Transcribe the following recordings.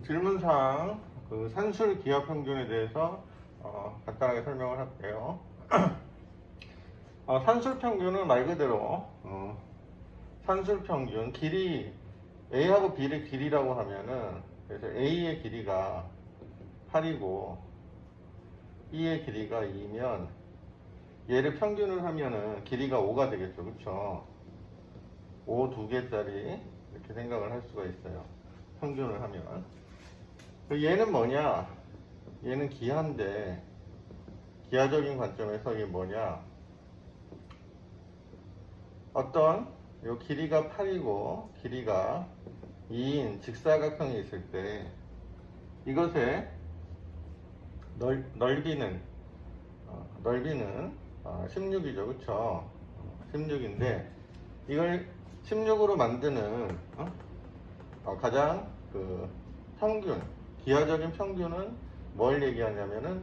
질문상 그 산술 기압 평균에 대해서 어, 간단하게 설명을 할게요. 어, 산술 평균은 말 그대로 어, 산술 평균 길이 A하고 B를 길이라고 하면은 그래서 A의 길이가 8이고 B의 길이가 2면 얘를 평균을 하면은 길이가 5가 되겠죠. 그쵸? 5 두 개짜리 이렇게 생각을 할 수가 있어요. 평균을 하면. 그 얘는 뭐냐? 얘는 기하인데 기하적인 관점에서 이게 뭐냐? 어떤 요 길이가 8이고 길이가 2인 직사각형이 있을 때 이것의 넓, 넓이는 어, 넓이는 어, 16이죠 그쵸 16인데 이걸 16으로 만드는 어? 어, 가장 그 평균 기하적인 평균은 뭘 얘기하냐면은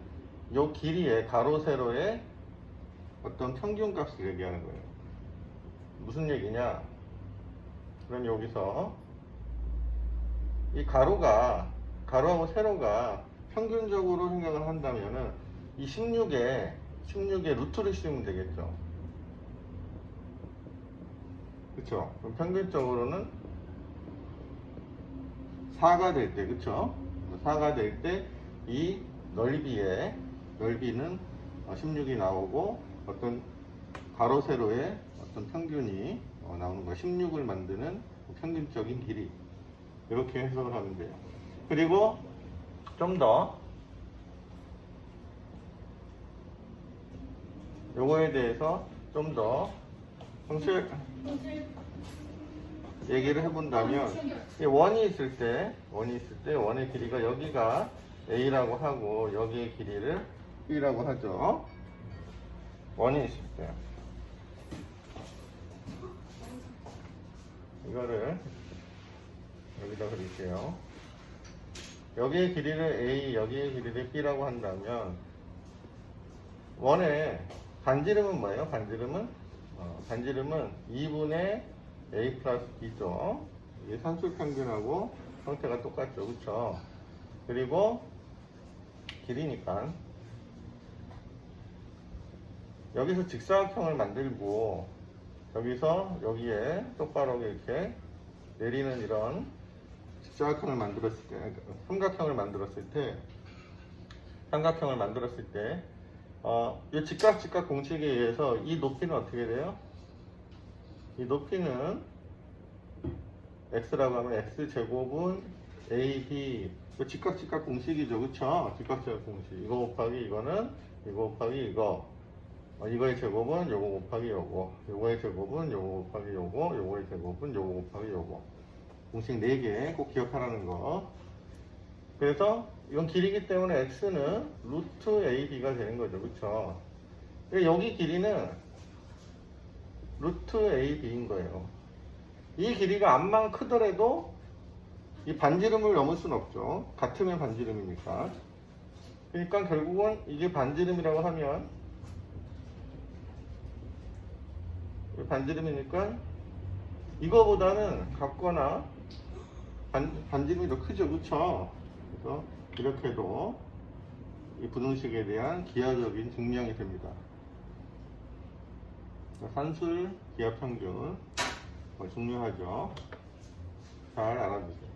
요 길이의 가로 세로의 어떤 평균 값을 얘기하는 거예요 무슨 얘기냐 그럼 여기서 이 가로가 가로하고 세로가 평균적으로 생각을 한다면은 이 16에 16에 루트를 씌우면 되겠죠. 그쵸? 그럼 평균적으로는 4가 될 때, 그쵸? 4가 될 때 이 넓이의 넓이는 16이 나오고 어떤 가로 세로의 어떤 평균이 어, 나오는 거 16을 만드는 평균적인 길이. 이렇게 해석을 하면 돼요. 그리고 좀 더. 요거에 대해서 좀 더. 형식 얘기를 해본다면 이 원이 있을 때 원이 있을 때 원의 길이가 여기가 a라고 하고 여기의 길이를 b라고 하죠. 원이 있을 때 이거를 여기다 그릴게요. 여기의 길이를 A, 여기의 길이를 B라고 한다면 원의 반지름은 뭐예요? 반지름은 어, 반지름은 2분의 A 플러스 B죠. 이게 산술 평균하고 형태가 똑같죠, 그렇죠? 그리고 길이니까 여기서 직사각형을 만들고 여기서 여기에 똑바로 이렇게 내리는 이런 직사각형을 만들었을 때, 삼각형을 만들었을 때, 삼각형을 만들었을 때, 어, 이 직각 직각 공식에 의해서 이 높이는 어떻게 돼요? 이 높이는 x라고 하면 x 제곱은 ab 이 직각 직각 공식이죠, 그쵸? 직각 직각 공식. 이거 곱하기 이거는 이거 곱하기 이거. 어, 이거의 제곱은 요거 곱하기 요거. 요거의 제곱은 요거 곱하기 요거. 요거의 제곱은 요거 곱하기 요거. 공식 4개 꼭 기억하라는 거. 그래서 이건 길이기 때문에 x는 루트 ab가 되는 거죠. 그쵸? 그러니까 여기 길이는 루트 ab인 거예요. 이 길이가 암만 크더라도 이 반지름을 넘을 수는 없죠. 같으면 반지름이니까. 그러니까 결국은 이게 반지름이라고 하면 반지름이니까 이거보다는 같거나 반, 반지름이 더 크죠. 그래서 이렇게도 이 부등식에 대한 기하적인 증명이 됩니다 산술 기하 평균. 어, 중요하죠. 잘 알아두세요